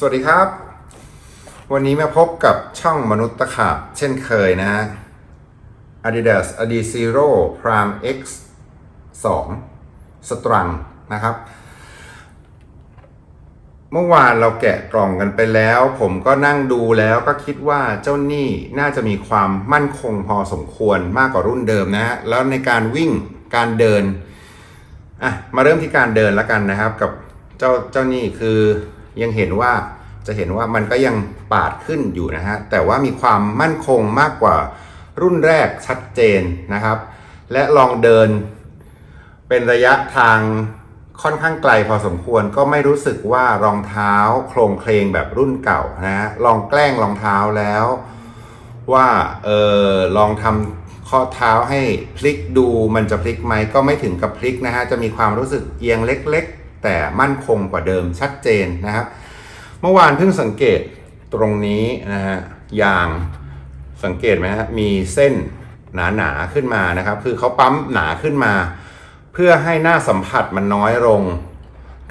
สวัสดีครับ วันนี้มาพบกับช่องมนุษย์ตะขาบเช่นเคยนะ Adidas Adizero Prime X 2 Strung นะครับ เมื่อวานเราแกะกล่องกันไปแล้ว ผมก็นั่งดูแล้วก็คิดว่าเจ้านี่น่าจะมีความมั่นคงพอสมควรมากกว่ารุ่นเดิมนะฮะ แล้วในการวิ่งการเดินอะมาเริ่มที่การเดินแล้วกันนะครับ กับเจ้าเจ้านี่คือ ยังเห็นว่าจะเห็นว่ามันก็ยังปาดขึ้นอยู่นะฮะ แต่ว่ามีความมั่นคงมากกว่ารุ่นแรกชัดเจนนะครับ และลองเดิน เป็นระยะทางค่อนข้างไกลพอสมควรก็ไม่รู้สึกว่ารองเท้าโครงเคลงแบบรุ่นเก่านะฮะลองแกล้งรองเท้าแล้ว ว่าเออลองทำข้อเท้าให้พลิกดูมันจะพลิกไหมก็ไม่ถึงกับพลิกนะฮะจะมีความรู้สึกเอียงเล็กๆ แต่มั่นคงกว่าเดิมชัดเจนนะครับ เมื่อวานเพิ่งสังเกตตรงนี้นะฮะยางสังเกตไหมฮะมีเส้นหนาๆขึ้นมานะครับ คือเขาปั๊มหนาขึ้นมา เพื่อให้หน้าสัมผัสมันน้อยลง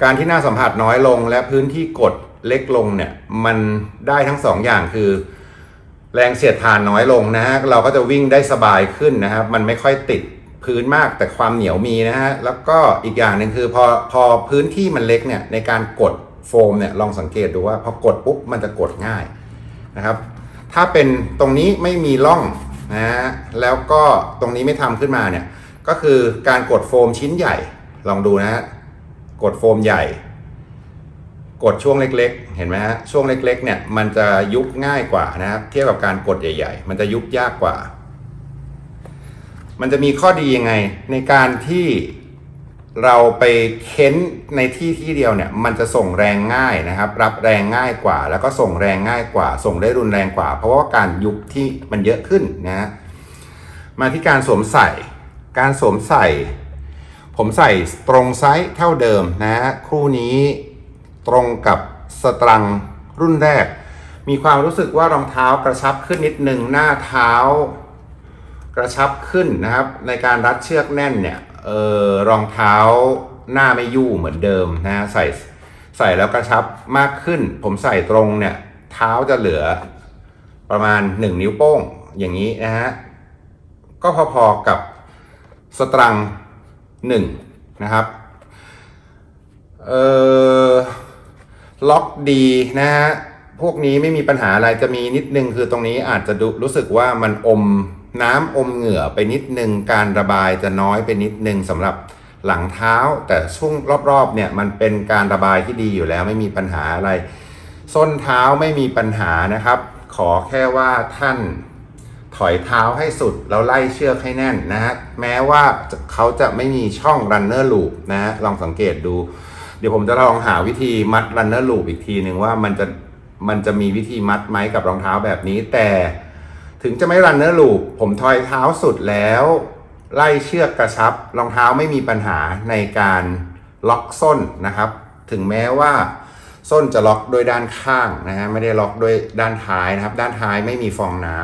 การที่หน้าสัมผัสน้อยลง และพื้นที่กดเล็กลงเนี่ยมันได้ทั้งสองอย่างคือแรงเสียดทานน้อยลงนะฮะเราก็จะวิ่งได้สบายขึ้นนะครับ มันไม่ค่อยติด พื้นมากแต่ความเหนียวมีนะฮะ แล้วก็อีกอย่างหนึ่งคือพอพอพื้นที่มันเล็กเนี่ยในการกดโฟมเนี่ยลองสังเกตดูว่าพอกดปุ๊บมันจะกดง่ายนะครับ ถ้าเป็นตรงนี้ไม่มีร่องนะฮะแล้วก็ตรงนี้ไม่ทำขึ้นมาเนี่ยก็คือการกดโฟมชิ้นใหญ่ลองดูนะฮะกดโฟมใหญ่ กดช่วงเล็กๆ เห็นไหมฮะช่วงเล็กๆเนี่ยมันจะยุบง่ายกว่านะครับเทียบกับการกดใหญ่ ๆ มันจะยุบยากกว่า มันจะมีข้อดียังไง ในการที่เราไปเค้นในที่ที่เดียวเนี่ย มันจะส่งแรงง่ายนะครับ รับแรงง่ายกว่า แล้วก็ส่งแรงง่ายกว่า ส่งได้รุนแรงกว่า เพราะว่าการยุบที่มันเยอะขึ้นนะฮะมาที่การสวมใส่ การสวมใส่ ผมใส่ตรงไซส์เท่าเดิมนะฮะคู่นี้ตรงกับสตรังรุ่นแรก มีความรู้สึกว่ารองเท้ากระชับขึ้นนิดนึงหน้าเท้า กระชับขึ้นนะครับ ในการรัดเชือกแน่นเนี่ยเออรองเท้าหน้าไม่ยู่เหมือนเดิมนะฮะใส่ใส่แล้วกระชับมากขึ้น ผมใส่ตรงเนี่ยเท้าจะเหลือประมาณ 1 นิ้วโป้งอย่างนี้นะฮะก็พอๆกับสตรังหนึ่งนะครับเออล็อกดีนะฮะพวกนี้ไม่มีปัญหาอะไรจะมีนิดนึงคือตรงนี้อาจจะดูรู้สึกว่ามันอม น้ำอมเหงื่อไปนิดนึง การระบายจะน้อยไปนิดนึงสำหรับหลังเท้า แต่ช่วงรอบๆเนี่ยมันเป็นการระบายที่ดีอยู่แล้วไม่มีปัญหาอะไร ส้นเท้าไม่มีปัญหานะครับ ขอแค่ว่าท่านถอยเท้าให้สุดแล้วไล่เชือกให้แน่นนะฮะแม้ว่าเขาจะไม่มีช่อง runner loop นะฮะลองสังเกตดู เดี๋ยวผมจะลองหาวิธีมัด runner loop อีกทีหนึ่งว่ามันจะมันจะมีวิธีมัดไหมกับรองเท้าแบบนี้แต่ ถึงจะไม่ runner loop ผมถอยเท้าสุดแล้ว ไล่เชือกกระชับ รองเท้าไม่มีปัญหาในการล็อกส้นนะครับ ถึงแม้ว่าส้นจะล็อกโดยด้านข้างนะฮะไม่ได้ล็อกโดยด้านท้ายนะครับ ด้านท้ายไม่มีฟองน้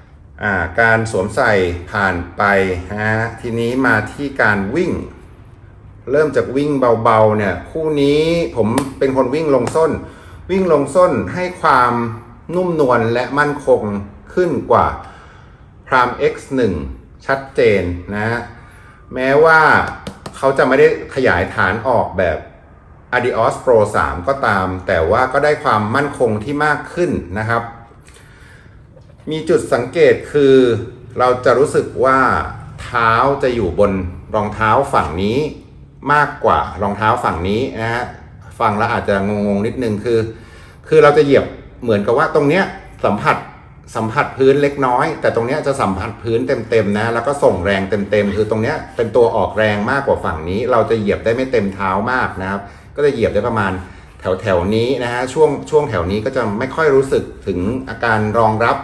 ำการสวมใส่ผ่านไปฮะทีนี้มาที่การวิ่ง เริ่มจากวิ่งเบาๆเนี่ยคู่นี้ผมเป็นคนวิ่งลงส้น วิ่งลงส้นให้ความ นุ่มนวลและมั่นคงขึ้นกว่า Prime X1 ชัดเจนนะฮะแม้ว่าเขาจะไม่ได้ขยายฐานออกแบบ Adios Pro 3 ก็ตาม แต่ว่าก็ได้ความมั่นคงที่มากขึ้นนะครับ มีจุดสังเกตคือเราจะรู้สึกว่าเท้าจะอยู่บนรองเท้าฝั่งนี้มากกว่ารองเท้าฝั่งนี้นะฮะฟังแล้วอาจจะงงๆนิดนึงคือ คือเราจะเหยียบ เหมือนกับว่าตรงเนี้ยสัมผัสสัมผัสพื้นเล็กน้อย แต่ตรงเนี้ยจะสัมผัสพื้นเต็มๆนะ แล้วก็ส่งแรงเต็มๆคือตรงเนี้ยเป็นตัวออกแรงมากกว่าฝั่งนี้ เราจะเหยียบได้ไม่เต็มเท้ามากนะครับ ก็จะเหยียบได้ประมาณแถวแถวๆนี้นะฮะช่วงช่วงแถวนี้ก็จะไม่ค่อยรู้สึกถึงอาการรองรับ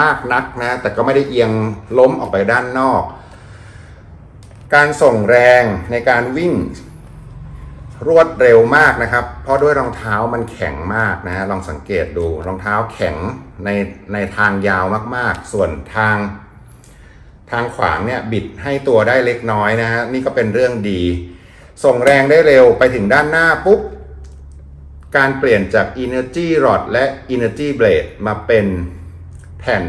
มากนักนะแต่ก็ไม่ได้เอียงล้มออกไปด้านนอก การส่งแรงในการวิ่ง รวดเร็วมากนะครับ เพราะด้วยรองเท้ามันแข็งมากนะฮะลองสังเกตดูรองเท้าแข็งในในทางยาวมากๆ ส่วนทาง ทางขวางเนี่ยบิดให้ตัวได้เล็กน้อยนะฮะนี่ก็เป็นเรื่องดี ส่งแรงได้เร็วไปถึงด้านหน้าปุ๊บ การเปลี่ยนจาก Energy Rod และ Energy Blade มาเป็นแผ่น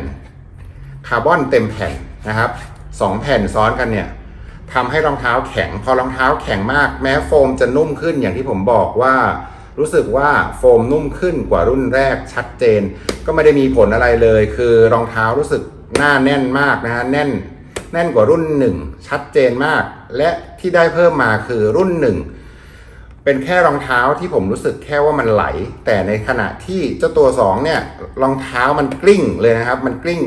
คาร์บอนเต็มแผ่นนะครับสองแผ่นซ้อนกันเนี่ย ทำให้รองเท้าแข็ง พอรองเท้าแข็งมาก แม้โฟมจะนุ่มขึ้นอย่างที่ผมบอกว่า รู้สึกว่าโฟมนุ่มขึ้นกว่ารุ่นแรกชัดเจน ก็ไม่ได้มีผลอะไรเลย คือรองเท้ารู้สึกหน้าแน่นมากนะฮะแน่น แน่นกว่ารุ่นหนึ่งชัดเจนมาก และที่ได้เพิ่มมาคือรุ่นหนึ่งเป็นแค่รองเท้าที่ผมรู้สึกแค่ว่ามันไหล แต่ในขณะที่เจ้าตัวสองเนี่ยรองเท้ามันกลิ้งเลยนะครับ มันกลิ้ง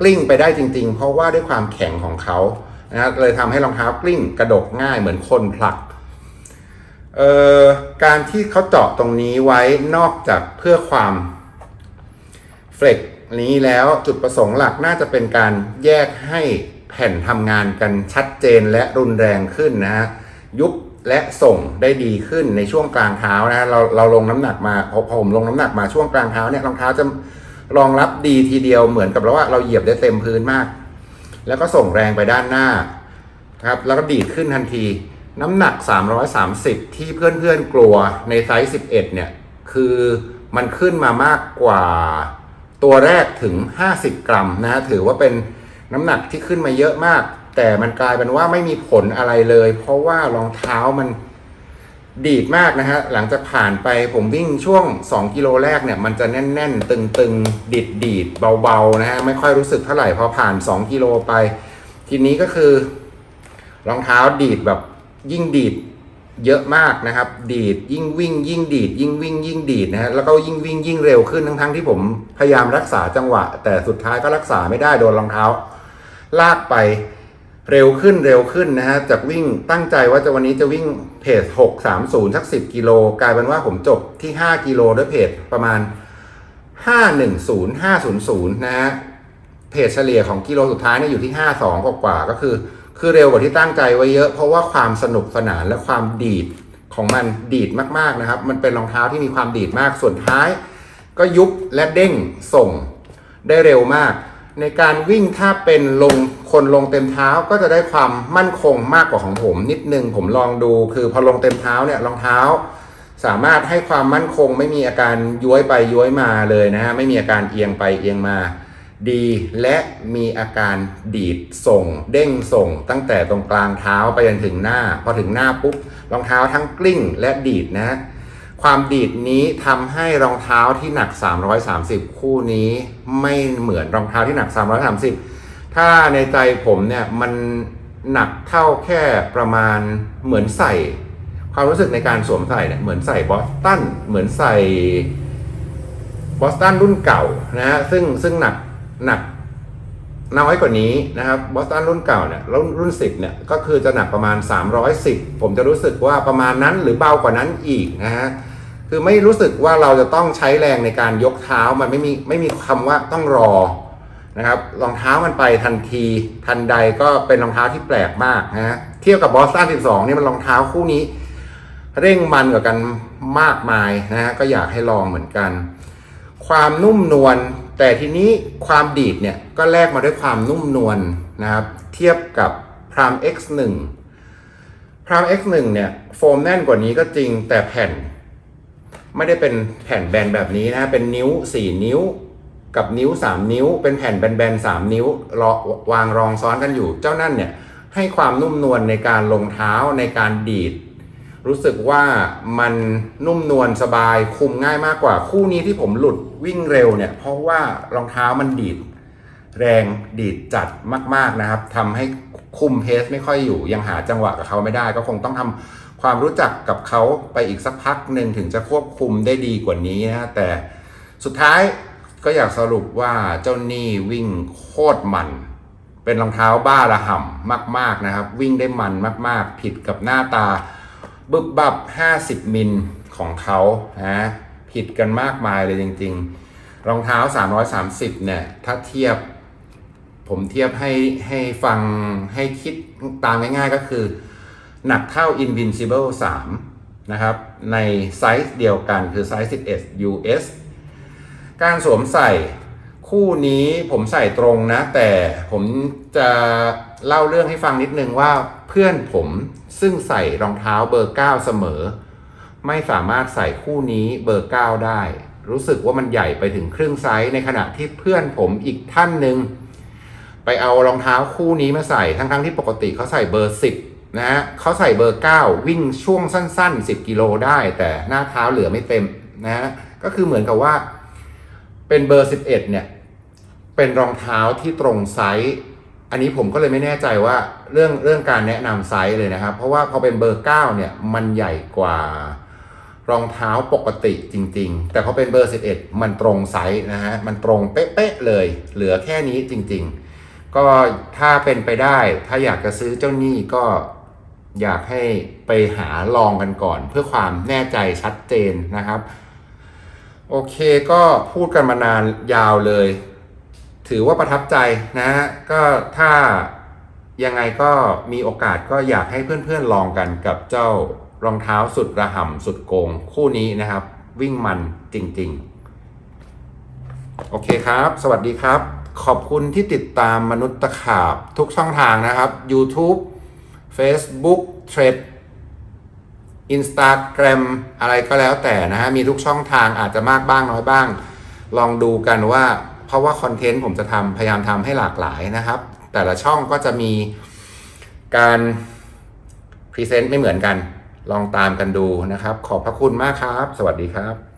กลิ้งไปได้จริง ๆ เพราะว่าด้วยความแข็งของเขา นะครับเลยทำให้รองเท้ากลิ้งกระดกง่ายเหมือนคนผลักเอ่อการที่เขาเจาะตรงนี้ไว้นอกจากเพื่อความเฟลกนี้แล้วจุดประสงค์หลักน่าจะเป็นการแยกให้แผ่นทำงานกันชัดเจนและรุนแรงขึ้นนะฮะยุบและส่งได้ดีขึ้นในช่วงกลางเท้านะฮะเราเราลงน้ำหนักมาพอผมลงน้ำหนักมาช่วงกลางเท้าเนี่ยรองเท้าจะรองรับดีทีเดียวเหมือนกับว่าเราเหยียบได้เต็มพื้นมาก แล้วก็ส่งแรงไปด้านหน้าครับแล้วก็ดีดขึ้นทันที น้ำหนัก 330 ที่เพื่อนๆกลัวในไซส์ 11 เนี่ย คือมันขึ้นมามากกว่าตัวแรกถึง 50 กรัมนะฮะถือว่าเป็นน้ำหนักที่ขึ้นมาเยอะมาก แต่มันกลายเป็นว่าไม่มีผลอะไรเลย เพราะว่ารองเท้ามัน ดีดมากนะฮะ หลังจากผ่านไปผมวิ่งช่วง 2 กิโลแรกเนี่ย มันจะแน่น ๆ ตึง ๆ ดีดดีดเบา ๆ นะฮะ ไม่ค่อยรู้สึกเท่าไหร่ พอผ่าน 2 กิโลไป ทีนี้ก็คือ รองเท้าดีดแบบยิ่งดีดเยอะมากนะครับ ดีดยิ่งวิ่ง ยิ่งดีด ยิ่งวิ่ง ยิ่งดีดนะฮะ แล้วก็ยิ่งวิ่งยิ่งเร็วขึ้นทั้งๆที่ผมพยายามรักษาจังหวะ แต่สุดท้ายก็รักษาไม่ได้โดนรองเท้า ลากไป เร็วขึ้นเร็วขึ้นนะฮะจากวิ่งตั้งใจว่าจะวันนี้จะวิ่งเพจ630สัก10กิโลกลายเป็นว่าผมจบที่ 5 กิโลด้วยเพจประมาณ 510 500นะฮะเพจเฉลี่ยของกิโลสุดท้ายเนี่ยอยู่ที่ 52กว่ากว่าก็คือ คือเร็วกว่าที่ตั้งใจไว้เยอะ เพราะว่าความสนุกสนานและความดีดของมันดีดมากๆนะครับ มันเป็นรองเท้าที่มีความดีดมากส่วนท้าย ก็ยุบและเด้งส่งได้เร็วมาก ในการวิ่งถ้าเป็นลงคนลงเต็มเท้าก็จะได้ความมั่นคงมากกว่าของผมนิดนึงผมลองดูคือพอลงเต็มเท้าเนี่ยรองเท้า สามารถให้ความมั่นคงไม่มีอาการย้วยไปย้วยมาเลยนะฮะไม่มีอาการเอียงไปเอียงมาดีและมีอาการดีดส่ง เด้งส่ง ตั้งแต่ตรงกลางเท้าไปจนถึงหน้า พอถึงหน้าปุ๊บรองเท้าทั้งกลิ้งและดีดนะฮะ ความดีดนี้ทำให้รองเท้าที่หนัก 330 คู่นี้ไม่เหมือนรองเท้าที่หนัก 330 ถ้าในใจผมเนี่ยมันหนักเท่าแค่ประมาณเหมือนใส่ ความรู้สึกในการสวมใส่เนี่ยเหมือนใส่บอสตันเหมือนใส่บอสตันรุ่นเก่านะฮะซึ่งซึ่งหนักหนักน้อยกว่านี้นะครับบอสตันรุ่นเก่าเนี่ยรุ่นรุ่นสิบเนี่ยก็คือจะหนักประมาณ 310 ผมจะรู้สึกว่าประมาณนั้นหรือเบากว่านั้นอีกนะฮะ คือไม่รู้สึกว่าเราจะต้องใช้แรงในการยกเท้ามันไม่มีไม่มีคำว่าต้องรอนะครับรองเท้ามันไปทันทีทันใดก็เป็นรองเท้าที่แปลกมากนะฮะเทียบกับบอสตัน12เนี่ยมันรองเท้าคู่นี้ เร่งมันกว่ากันมากมายนะฮะก็อยากให้ลองเหมือนกัน ความนุ่มนวลแต่ทีนี้ความดีดเนี่ยก็แลกมาด้วยความนุ่มนวลนะครับ เทียบกับ Pram X1 Pram X1 เนี่ยโฟมแน่นกว่านี้ก็จริงแต่แผ่น ไม่ได้เป็นแผ่นแบนแบบนี้นะเป็นนิ้ว 4 นิ้วกับนิ้ว 3 นิ้ว เป็นแผ่นแบนๆ3นิ้วรอวางรองซ้อนกันอยู่ เจ้านั่นเนี่ยให้ความนุ่มนวลในการลงเท้าในการดีด รู้สึกว่ามันนุ่มนวลสบายคุมง่ายมากกว่าคู่นี้ที่ผมหลุดวิ่งเร็วเนี่ย เพราะว่ารองเท้ามันดีด แรงดีดจัดมาก ๆนะครับทำให้คุมเพสไม่ค่อยอยู่ ยังหาจังหวะกับเขาไม่ได้ ก็คงต้องทำ ความรู้จักกับเขาไปอีกสักพักหนึ่งถึงจะควบคุมได้ดีกว่านี้นะแต่สุดท้ายก็อยากสรุปว่าเจ้านี่วิ่งโคตรมัน เป็นรองเท้าบ้าระห่ำมาก ๆนะครับ วิ่งได้มันมาก ๆ ผิดกับหน้าตาบึบบับ 50 มิลของเขานะผิดกันมากมายเลยจริง ๆ รองเท้า 330 เนี่ย ถ้าเทียบ ผมเทียบให้ให้ฟังให้คิดตามง่ายๆก็คือ หนักเท่า Invincible 3 นะครับ ในไซส์เดียวกันคือไซส์ 11 US การสวมใส่คู่นี้ผมใส่ตรงนะ แต่ผมจะเล่าเรื่องให้ฟังนิดนึงว่าเพื่อนผมซึ่งใส่รองเท้าเบอร์ 9 เสมอ ไม่สามารถใส่คู่นี้เบอร์ 9 ได้ รู้สึกว่ามันใหญ่ไปถึงครึ่งไซส์ในขณะที่เพื่อนผมอีกท่านหนึ่งไปเอารองเท้าคู่นี้มาใส่ทั้งๆที่ปกติเขาใส่เบอร์ 10 นะฮะเขาใส่เบอร์ 9 วิ่งช่วงสั้น ๆ 10 กิโลได้ แต่หน้าเท้าเหลือไม่เต็มนะฮะก็คือเหมือนกับว่า เป็นเบอร์ 11 เนี่ย เป็นรองเท้าที่ตรงไซส์อันนี้ผมก็เลยไม่แน่ใจว่าเรื่องเรื่องการแนะนำไซส์เลยนะครับ เพราะว่าพอเป็นเบอร์ 9 เนี่ย มันใหญ่กว่ารองเท้าปกติจริง ๆ แต่พอเป็นเบอร์ 11 มันตรงไซส์นะฮะมันตรงเป๊ะๆเลย เหลือแค่นี้จริง ๆ ก็ถ้าเป็นไปได้ถ้าอยากจะซื้อเจ้านี่ก็ อยากให้ไปหาลองกันก่อน เพื่อความแน่ใจชัดเจนนะครับ โอเคก็พูดกันมานานยาวเลย ถือว่าประทับใจนะฮะก็ถ้ายังไงก็มีโอกาสก็อยากให้เพื่อนๆลองกันกับเจ้ารองเท้าสุดระห่ำสุดโกง คู่นี้นะครับ วิ่งมันจริง ๆ โอเคครับ สวัสดีครับ ขอบคุณที่ติดตามมนุษย์ตะขาบทุกช่องทางนะครับ YouTube Facebook t h r e a d Instagram อะไรก็แล้วแต่นะฮะ มีทุกช่องทางอาจจะมากบ้างน้อยบ้าง ลองดูกันว่า เพราะว่าคอนเทนต์ผมจะทำพยายามทำให้หลากหลายนะครับ แต่ละช่องก็จะมีการพรีเซนต์ไม่เหมือนกัน ลองตามกันดูนะครับ ขอบพระคุณมากครับ สวัสดีครับ